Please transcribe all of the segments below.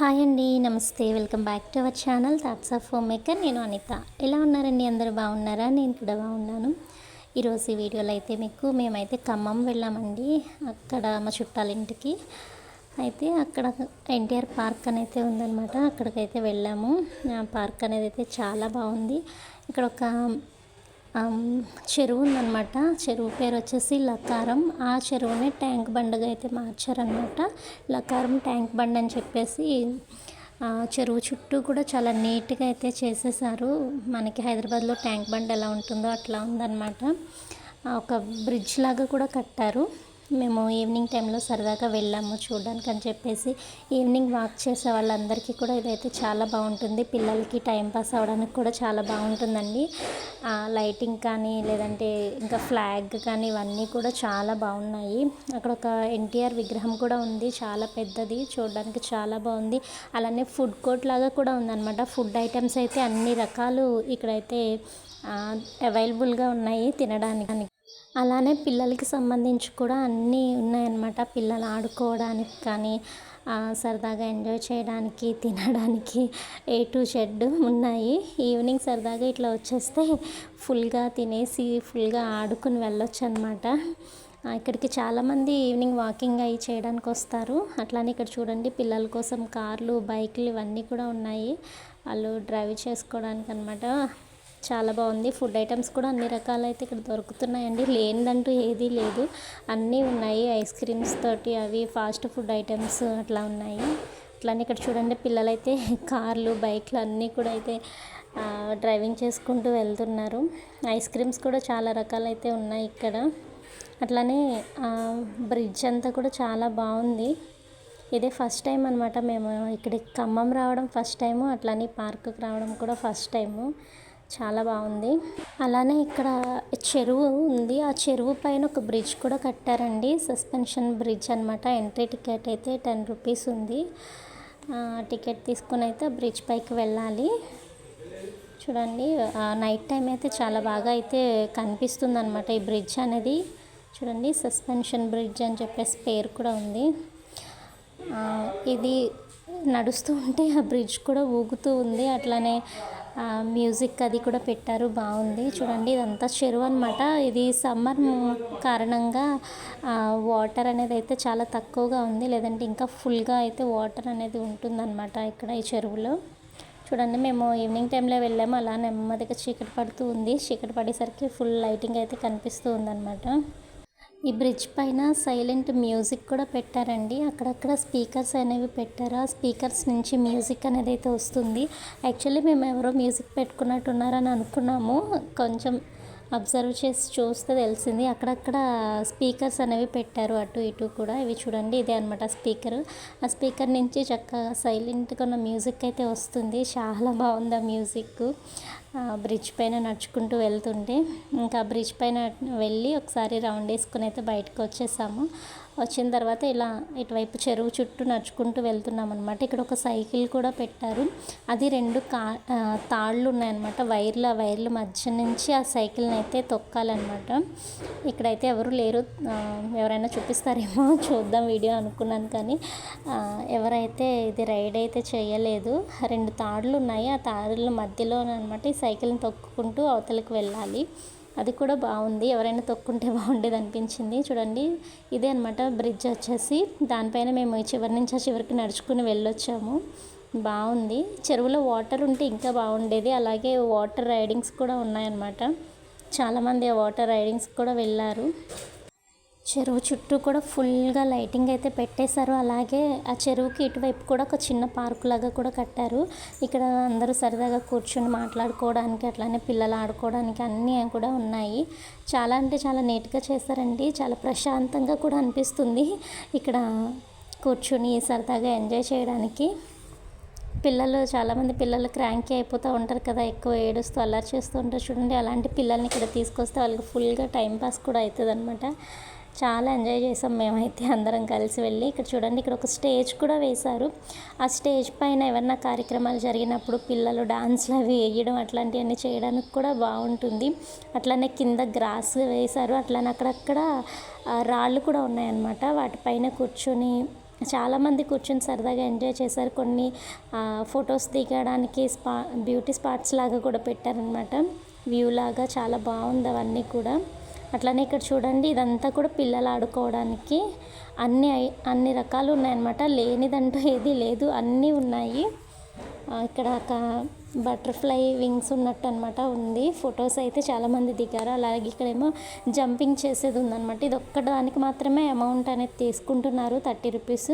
Hi అండి నమస్తే. Welcome back to our channel thoughts of home maker నేను అనిత. ఎలా ఉన్నారండి? అందరూ బాగున్నారా? నేను కూడా బాగున్నాను. ఈరోజు ఈ వీడియోలో అయితే మీకు మేమైతే ఖమ్మం వెళ్ళామండి. అక్కడ మా చుట్టాల ఇంటికి అయితే అక్కడ ఎన్టీఆర్ పార్క్ అనేది ఉందన్నమాట. అక్కడికైతే వెళ్ళాము. పార్క్ అనేది అయితే చాలా బాగుంది. ఇక్కడ ఒక చెరువు ఉందన్నమాట. చెరువు పేరు వచ్చేసి లకారం. ఆ చెరువుని ట్యాంక్ బండగా అయితే మార్చారనమాట లకారం ట్యాంక్ బండ్ అని చెప్పేసి చెరువు చుట్టూ కూడా చాలా నీట్గా అయితే చేసేసారు. మనకి హైదరాబాద్లో ట్యాంక్ బండ్ ఎలా ఉంటుందో అట్లా ఉందన్నమాట. ఒక బ్రిడ్జ్ లాగా కూడా కట్టారు. మేము ఈవినింగ్ టైంలో సరదాగా వెళ్ళాము చూడడానికి అని చెప్పేసి ఈవినింగ్ వాక్ చేసే వాళ్ళందరికీ కూడా ఇదైతే చాలా బాగుంటుంది. పిల్లలకి టైం పాస్ అవ్వడానికి కూడా చాలా బాగుంటుందండి. లైటింగ్ కానీ లేదంటే ఇంకా ఫ్లాగ్ కానీ ఇవన్నీ కూడా చాలా బాగున్నాయి. అక్కడ ఒక ఎన్టీఆర్ విగ్రహం కూడా ఉంది. చాలా పెద్దది చూడడానికి చాలా బాగుంది. అలానే ఫుడ్ కోర్ట్ లాగా కూడా ఉందన్నమాట. ఫుడ్ ఐటమ్స్ అయితే అన్ని రకాలు ఇక్కడైతే అవైలబుల్గా ఉన్నాయి తినడానికి. అలానే పిల్లలకి సంబంధించి కూడా అన్నీ ఉన్నాయన్నమాట. పిల్లలు ఆడుకోవడానికి కానీ సరదాగా ఎంజాయ్ చేయడానికి తినడానికి ఏ టు షెడ్ ఉన్నాయి. ఈవినింగ్ సరదాగా ఇట్లా వచ్చేస్తే ఫుల్గా తినేసి ఫుల్గా ఆడుకుని వెళ్ళొచ్చు అనమాట ఇక్కడికి చాలామంది ఈవినింగ్ వాకింగ్ అవి చేయడానికి వస్తారు. అట్లానే ఇక్కడ చూడండి పిల్లల కోసం కార్లు బైకులు ఇవన్నీ కూడా ఉన్నాయి. వాళ్ళు డ్రైవ్ చేసుకోవడానికి అనమాట చాలా బాగుంది. ఫుడ్ ఐటమ్స్ కూడా అన్ని రకాలైతే ఇక్కడ దొరుకుతున్నాయండి. లేనిదంటూ ఏదీ లేదు. అన్నీ ఉన్నాయి. ఐస్ క్రీమ్స్ తోటి అవి ఫాస్ట్ ఫుడ్ ఐటమ్స్ అట్లా ఉన్నాయి. అట్లానే ఇక్కడ చూడండి పిల్లలైతే కార్లు బైక్లు అన్నీ కూడా అయితే డ్రైవింగ్ చేసుకుంటూ వెళ్తున్నారు. ఐస్ క్రీమ్స్ కూడా చాలా రకాలైతే ఉన్నాయి ఇక్కడ. అట్లానే బ్రిడ్జ్ అంతా కూడా చాలా బాగుంది. ఇదే ఫస్ట్ టైం అనమాట మేము ఇక్కడికి ఖమ్మం రావడం ఫస్ట్ టైము. అట్లానే పార్కుకి రావడం కూడా ఫస్ట్ టైము. చాలా బాగుంది. అలానే ఇక్కడ చెరువు ఉంది. ఆ చెరువు పైన ఒక బ్రిడ్జ్ కూడా కట్టారండి. సస్పెన్షన్ బ్రిడ్జ్ అనమాట ఎంట్రీ టికెట్ అయితే టెన్ రూపీస్ ఉంది. టికెట్ తీసుకుని అయితే బ్రిడ్జ్ పైకి వెళ్ళాలి. చూడండి ఆ, నైట్ టైం అయితే చాలా బాగా అయితే కనిపిస్తుంది అనమాట ఈ బ్రిడ్జ్ అనేది. చూడండి సస్పెన్షన్ బ్రిడ్జ్ అని చెప్పేసి పేరు కూడా ఉంది. ఇది నడుస్తూ ఉంటే ఆ బ్రిడ్జ్ కూడా ఊగుతూ ఉంది. అట్లానే మ్యూజిక్ అది కూడా పెట్టారు బాగుంది. చూడండి ఇదంతా చెరువు అనమాట ఇది సమ్మర్ కారణంగా వాటర్ అనేది అయితే చాలా తక్కువగా ఉంది. లేదంటే ఇంకా ఫుల్గా అయితే వాటర్ అనేది ఉంటుందన్నమాట ఇక్కడ ఈ చెరువులో. చూడండి మేము ఈవినింగ్ టైంలో వెళ్ళాము. అలా నెమ్మదిగా చీకటి పడుతూ ఉంది. చీకటి పడేసరికి ఫుల్ లైటింగ్ అయితే కనిపిస్తూ ఉందన్నమాట. ఈ బ్రిడ్జ్ పైన సైలెంట్ మ్యూజిక్ కూడా పెట్టారండి. అక్కడక్కడ స్పీకర్స్ అనేవి పెట్టారు. ఆ స్పీకర్స్ నుంచి మ్యూజిక్ అనేది అయితే వస్తుంది. యాక్చువల్లీ మేము ఎవరో మ్యూజిక్ పెట్టుకున్నట్టున్నారని అనుకున్నాము. కొంచెం అబ్జర్వ్ చేసి చూస్తే తెలిసింది. అక్కడక్కడ స్పీకర్స్ అనేవి పెట్టారు అటు ఇటు కూడా. ఇవి చూడండి ఇదే అనమాట స్పీకర్. ఆ స్పీకర్ నుంచి చక్కగా సైలెంట్గా ఉన్న మ్యూజిక్ అయితే వస్తుంది. చాలా బాగుంది ఆ మ్యూజిక్. బ్రిడ్జ్ పైన నడుచుకుంటూ వెళ్తుంటే ఇంకా బ్రిడ్జ్ పైన వెళ్ళి ఒకసారి రౌండ్ వేసుకుని అయితే బయటకు వచ్చేసాము. వచ్చిన తర్వాత ఇలా ఇటువైపు చెరువు చుట్టూ నడుచుకుంటూ వెళ్తున్నాం అనమాట ఇక్కడ ఒక సైకిల్ కూడా పెట్టారు. అది రెండు కా తాళ్ళు ఉన్నాయన్నమాట. వైర్లు ఆ వైర్ల మధ్య నుంచి ఆ సైకిల్ని అయితే తొక్కాలన్నమాట. ఇక్కడైతే ఎవరు లేరు. ఎవరైనా చూపిస్తారేమో చూద్దాం వీడియో అనుకున్నాను కానీ ఎవరైతే ఇది రైడ్ అయితే చేయలేదు. రెండు తాడులు ఉన్నాయి. ఆ తాడుల మధ్యలో అనమాట ఈ సైకిల్ని తొక్కుకుంటూ అవతలకి వెళ్ళాలి. అది కూడా బాగుంది. ఎవరైనా తొక్కుంటే బాగుండేది అనిపించింది. చూడండి ఇదే అనమాట బ్రిడ్జ్ వచ్చేసి. దానిపైన మేము చివరి నుంచి ఆ చివరికి నడుచుకుని వెళ్ళొచ్చాము. బాగుంది. చెరువులో వాటర్ ఉంటే ఇంకా బాగుండేది. అలాగే వాటర్ రైడింగ్స్ కూడా ఉన్నాయన్నమాట. చాలామంది ఆ వాటర్ రైడింగ్స్ కూడా వెళ్ళారు. చెరువు చుట్టూ కూడా ఫుల్గా లైటింగ్ అయితే పెట్టేశారు. అలాగే ఆ చెరువుకి ఇటువైపు కూడా ఒక చిన్న పార్కు లాగా కూడా కట్టారు. ఇక్కడ అందరూ సరదాగా కూర్చొని మాట్లాడుకోవడానికి అట్లానే పిల్లలు ఆడుకోవడానికి అన్నీ కూడా ఉన్నాయి. చాలా అంటే చాలా నీట్గా చేశారండి. చాలా ప్రశాంతంగా కూడా అనిపిస్తుంది ఇక్కడ కూర్చొని సరదాగా ఎంజాయ్ చేయడానికి. పిల్లలు చాలామంది పిల్లలు క్రాంకీ అయిపోతూ ఉంటారు కదా ఎక్కువ ఏడుస్తూ అల్లరి చేస్తూ ఉంటారు చూడండి. అలాంటి పిల్లల్ని ఇక్కడ తీసుకొస్తే వాళ్ళకి ఫుల్గా టైం పాస్ కూడా అవుతుంది అనమాట చాలా ఎంజాయ్ చేసాం మేమైతే అందరం కలిసి వెళ్ళి. ఇక్కడ చూడండి ఇక్కడ ఒక స్టేజ్ కూడా వేశారు. ఆ స్టేజ్ పైన ఏమన్నా కార్యక్రమాలు జరిగినప్పుడు పిల్లలు డాన్స్లు అవి వేయడం అట్లాంటివన్నీ చేయడానికి కూడా బాగుంటుంది. అట్లనే కింద గ్రాస్ వేశారు. అట్లానే అక్కడక్కడ రాళ్ళు కూడా ఉన్నాయన్నమాట. వాటిపైన కూర్చొని చాలామంది కూర్చొని సరదాగా ఎంజాయ్ చేశారు. కొన్ని ఫొటోస్ దిగడానికి స్పా బ్యూటీ స్పాట్స్ లాగా కూడా పెట్టారనమాట వ్యూ లాగా చాలా బాగుంది అవన్నీ కూడా. అట్లనే ఇక్కడ చూడండి ఇదంతా కూడా పిల్లలు ఆడుకోవడానికి అన్ని అన్ని రకాలు ఉన్నాయన్నమాట. లేనిదంటూ ఏది లేదు అన్నీ ఉన్నాయి. ఇక్కడ ఒక బటర్ఫ్లై వింగ్స్ ఉన్నట్టు అనమాట ఉంది. ఫొటోస్ అయితే చాలామంది దిగారు. అలాగే ఇక్కడేమో జంపింగ్ చేసేది ఉందన్నమాట. ఇది ఒక్క దానికి మాత్రమే అమౌంట్ అనేది తీసుకుంటున్నారు థర్టీ రూపీస్.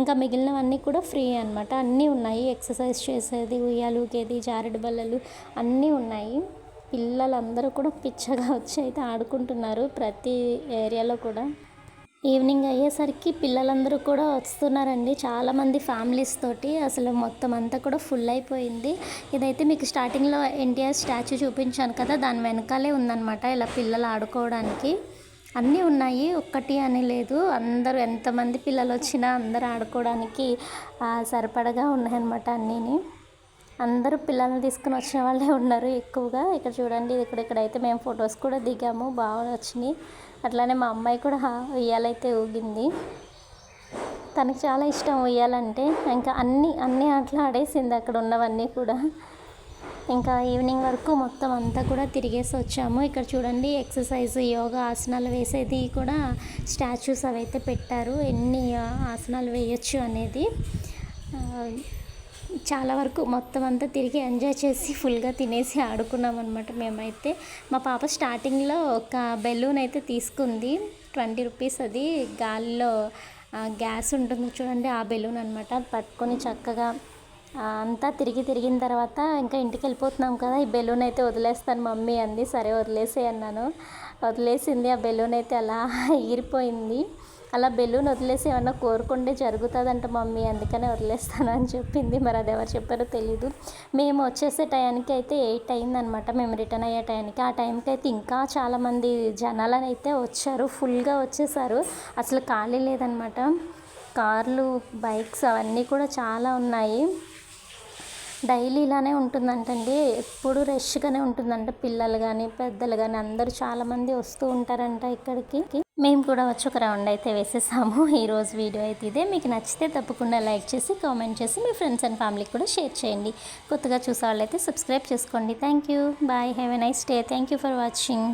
ఇంకా మిగిలినవన్నీ కూడా ఫ్రీ అనమాట అన్నీ ఉన్నాయి. ఎక్సర్సైజ్ చేసేది ఉయ్యాలు గేది జారుడు బల్లలు అన్నీ ఉన్నాయి. పిల్లలందరూ కూడా పిచ్చగా వచ్చి అయితే ఆడుకుంటున్నారు ప్రతి ఏరియాలో కూడా. ఈవినింగ్ అయ్యేసరికి పిల్లలందరూ కూడా వస్తున్నారండి. చాలామంది ఫ్యామిలీస్ తోటి అసలు మొత్తం అంతా కూడా ఫుల్ అయిపోయింది. ఇదైతే మీకు స్టార్టింగ్లో ఎన్టీఆర్ స్టాచ్యూ చూపించాను కదా దాని వెనకాలే ఉందన్నమాట ఇలా పిల్లలు ఆడుకోవడానికి. అన్నీ ఉన్నాయి ఒక్కటి అని లేదు. అందరూ ఎంతమంది పిల్లలు వచ్చినా అందరూ ఆడుకోవడానికి సరిపడగా ఉన్నాయన్నమాట అన్నీని. అందరూ పిల్లల్ని తీసుకుని వచ్చిన వాళ్ళే ఉన్నారు ఎక్కువగా. ఇక్కడ చూడండి ఇక్కడ ఇక్కడైతే మేము ఫొటోస్ కూడా దిగాము. బాగా వచ్చినాయి. అట్లానే మా అమ్మాయి కూడా ఉయ్యాలైతే ఊగింది. తనకి చాలా ఇష్టం ఉయ్యాలంటే. ఇంకా అన్ని అన్ని ఆటలు ఆడేసింది అక్కడ ఉన్నవన్నీ కూడా. ఇంకా ఈవినింగ్ వరకు మొత్తం అంతా కూడా తిరిగేసి వచ్చాము. ఇక్కడ చూడండి ఎక్సర్సైజ్ యోగా ఆసనాలు వేసేది కూడా స్టాచ్యూస్ అవైతే పెట్టారు. ఎన్ని ఆసనాలు వేయచ్చు అనేది. చాలా వరకు మొత్తం అంతా తిరిగి ఎంజాయ్ చేసి ఫుల్గా తినేసి ఆడుకున్నాం అనమాట మేమైతే. మా పాప స్టార్టింగ్లో ఒక బెలూన్ అయితే తీసుకుంది. ట్వంటీ రూపీస్ అది. గాలిలో గ్యాస్ ఉంటుంది చూడండి ఆ బెలూన్ అనమాట అది పట్టుకొని చక్కగా అంతా తిరిగి తిరిగిన తర్వాత ఇంకా ఇంటికి వెళ్ళిపోతున్నాం కదా ఈ బెలూన్ అయితే వదిలేస్తాను మమ్మీ అంది. సరే వదిలేసే అన్నాను. వదిలేసింది ఆ బెలూన్ అయితే అలా ఎగిరిపోయింది అలా బెలూన్ వదిలేసి ఏమన్నా కోరుకుంటే జరుగుతుందంట మమ్మీ అందుకనే వదిలేస్తాను అని చెప్పింది. మరి అది ఎవరు చెప్పారో తెలీదు. మేము వచ్చేసే టయానికి అయితే ఎయిట్ అయిందనమాట. మేము రిటర్న్ అయ్యే టయానికి. ఆ టైంకి అయితే ఇంకా చాలామంది జనాలని అయితే వచ్చారు ఫుల్గా వచ్చేసారు. అసలు ఖాళీ లేదనమాట. కార్లు బైక్స్ అవన్నీ కూడా చాలా ఉన్నాయి. డైలీ ఇలానే ఉంటుందంటండి. ఎప్పుడు రష్గానే ఉంటుందంట. పిల్లలు కానీ పెద్దలు కానీ అందరూ చాలామంది వస్తూ ఉంటారంట ఇక్కడికి. మేము కూడా వచ్చి ఒక రౌండ్ అయితే వేసేసాము. ఈరోజు వీడియో అయితే ఇదే. మీకు నచ్చితే తప్పకుండా లైక్ చేసి కామెంట్ చేసి మీ ఫ్రెండ్స్ అండ్ ఫ్యామిలీకి కూడా షేర్ చేయండి. కొత్తగా చూసే వాళ్ళైతే సబ్స్క్రైబ్ చేసుకోండి. Thank you. Bye. Have a nice day. Thank you for watching.